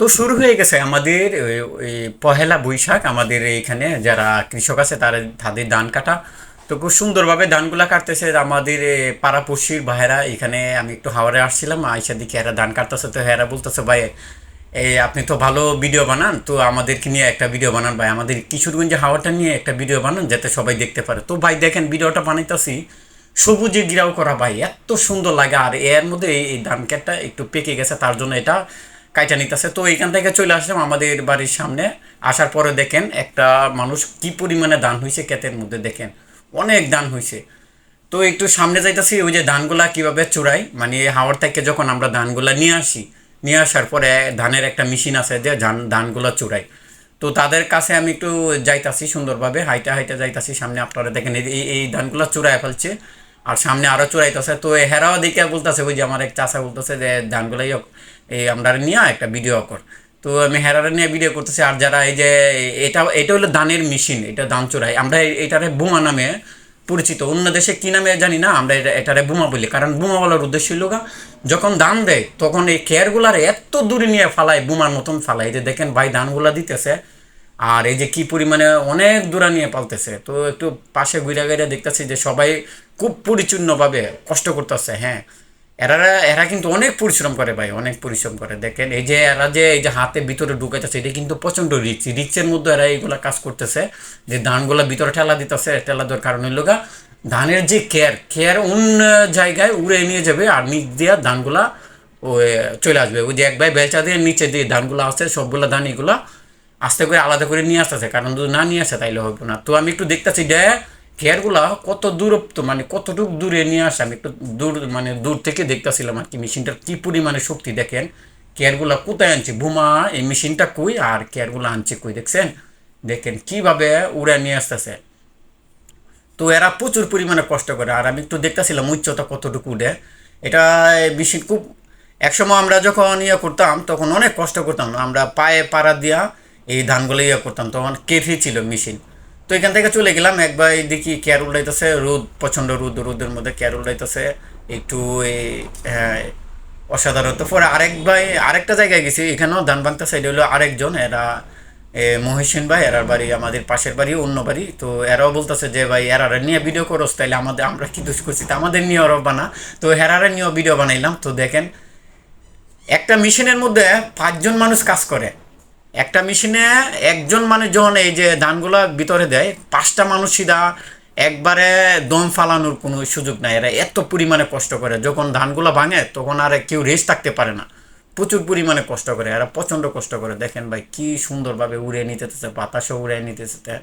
তো শুরু হয়ে গেছে আমাদের পহেলা বৈশাখ। আমাদের এইখানে যারা কৃষক আছে, তারা তাদের ধান কাটা। তো খুব সুন্দরভাবে ধানগুলা কাটতেছে। আমাদের পাড়াপড়শির ভাইয়েরা এখানে, আমি একটু হাওড়ে আসছিলাম, আইসা দিকে এরা ধান কাটতেছে। তো এরা বলতেছে, ভাই এই আপনি তো ভালো ভিডিও বানান। তো আমাদেরকে নিয়ে একটা ভিডিও বানান ভাই। আমাদের কিশোরগঞ্জে হাওয়াটা নিয়ে একটা ভিডিও বানান, যাতে সবাই দেখতে পারে। তো ভাই, দেখেন ভিডিওটা বানাইতেছি। সবুজে গিরাও করা ভাই, এত সুন্দর লাগে। আর এর মধ্যে এই ধান একটু পেকে গেছে, তার জন্য এটা কাইটা নিতেছে। তো এখান থেকে চলে আসলাম আমাদের বাড়ির সামনে। আসার পরে দেখেন একটা মানুষ কি পরিমাণে ধান হয়েছে ক্ষেতের মধ্যে দেখেন। অনেক ধান হয়েছে তো একটু সামনে যাইতেছি, ওই যে ধানগুলা কীভাবে চুরাই মানে হাওড় থেকে যখন আমরা ধানগুলা নিয়ে আসি, নিয়ে আসার পরে ধানের একটা মেশিন আছে যে ধান, ধানগুলা চুরাই তো তাদের কাছে আমি একটু যাইতাছি সুন্দরভাবে, হাইটা হাইটা যাইতাছি সামনে, আপনারা দেখেন এই, এই- এই ধানগুলা চুরাই ফেলছে। আর সামনে আরও চুরাইতেছে তো হেরাও দিকে বলতেছে, ওই যে আমার এক চাষা বলতেছে যে, ধানগুলাই এই আমরা নিয়ে একটা ভিডিও কর। তো আমি হেরারে নিয়ে ভিডিও করতেছি, আর যারা এই যে, এটা এটা হলো ধানের মেশিন এটা ধান চোরাই আমরা এটারে বোমা নামে পরিচিত। অন্য দেশে কি নামে জানি না, আমরা এটা, এটারে বোমা বলি। কারণ বোমা বলার উদ্দেশ্য হলো যখন ধান দেয়, তখন এই খেয়ারগুলারে এত দূরে নিয়ে ফালায়, বোমার মতন ফালায়। যে দেখেন ভাই ধানগুলা দিতেছে আর এই যে কি পরিমাণে অনেক দূরা নিয়ে পালতেছে, তো একটু পাশে ঘুরে ঘুরে দেখতেছি যে সবাই খুব পরিচ্ছন্নভাবে কষ্ট করতেছে হ্যাঁ। এরা এরা কিন্তু অনেক পরিশ্রম করে ভাই, অনেক পরিশ্রম করে। দেখেন, এই যে এরা যে, এই যে হাতে ভিতরে ঢুকাইতেছে, এটা কিন্তু প্রচণ্ড রিক্স রিক্সের মধ্যে এরা এইগুলা কাজ করতেছে, যে ধানগুলা ভিতরে ঠেলা দিতেছে, ঠেলা দেওয়ার কারণ গা, ধানের যে কেয়ার কেয়ার অন্য জায়গায় উড়ে নিয়ে যাবে আর নিচ দিয়ে ধানগুলা ওই চলে আসবে। ওই যে এক ভাই বেলচা দিয়ে নিচে দিয়ে ধানগুলো আছে, সবগুলো ধান এগুলা আস্তে করে আলাদা করে নিয়ে আসতেছে, কারণ যদি না নিয়ে আসে তাইলে হবে না। তো আমি একটু দেখতেছি যে খেয়ারগুলা কত দূরত্ব মানে কতটুকু দূরে নিয়ে আসে, আমি একটু দূর মানে দূর থেকে দেখতেছিলাম আর কি, মেশিনটার কি পরিমাণে শক্তি দেখেন কেয়ারগুলা কোথায় আনছে? বোমা, এই মেশিনটা কই? আর কেয়ারগুলা আনছে কই দেখছেন? দেখেন কীভাবে উড়ে নিয়ে আসতেছে। তো এরা প্রচুর পরিমাণে কষ্ট করে, আর আমি একটু দেখতেছিলাম উচ্চতা কতটুকু উঠে এটা বেশি খুব, একসময় আমরা যখন ইয়ে করতাম, তখন অনেক কষ্ট করতাম। আমরা পায়ে পাড়া দিয়া এই ধানগুলো ইয়ে করতাম তখন কেফি ছিল মেশিন। তো এখান থেকে চলে গেলাম একবার দেখি কেয়ার উল্টাইতেছে রোদ প্রচণ্ড রোদ রোদের মধ্যে কেয়ার উল্টাইতেছে একটু এই হ্যাঁ অসাধারণ। তো পরে আরেক ভাই আরেকটা জায়গায় গেছি এখানেও ধান ভাঙতে সাইডে হলো আরেকজন এরা এ, মহিষিন ভাই এরার বাড়ি আমাদের পাশের বাড়ি অন্য বাড়ি। তো এরাও বলতেছে যে ভাই এরারে নিয়ে ভিডিও করোস তাইলে আমাদের আমরা কি দোষ করছি? আমাদের নিয়ে ওরা বানা তো হেরারে নিয়েও ভিডিও বানাইলাম। তো দেখেন একটা মেশিনের মধ্যে পাঁচজন মানুষ কাজ করে। একটা মেশিনে একজন মানুষ যখন এই যে ধানগুলো ভিতরে দেয়, পাঁচটা মানুষ সিধা একবারে দম ফালানোর কোনো সুযোগ নাই। এরা এত পরিমাণে কষ্ট করে, যখন ধানগুলো ভাঙে তখন আর কেউ রেস্ট থাকতে পারে না। প্রচুর পরিমাণে কষ্ট করে, এরা প্রচণ্ড কষ্ট করে। দেখেন ভাই, কী সুন্দরভাবে উড়িয়ে নিতেছে, বাতাসও উড়িয়ে নিতেছে।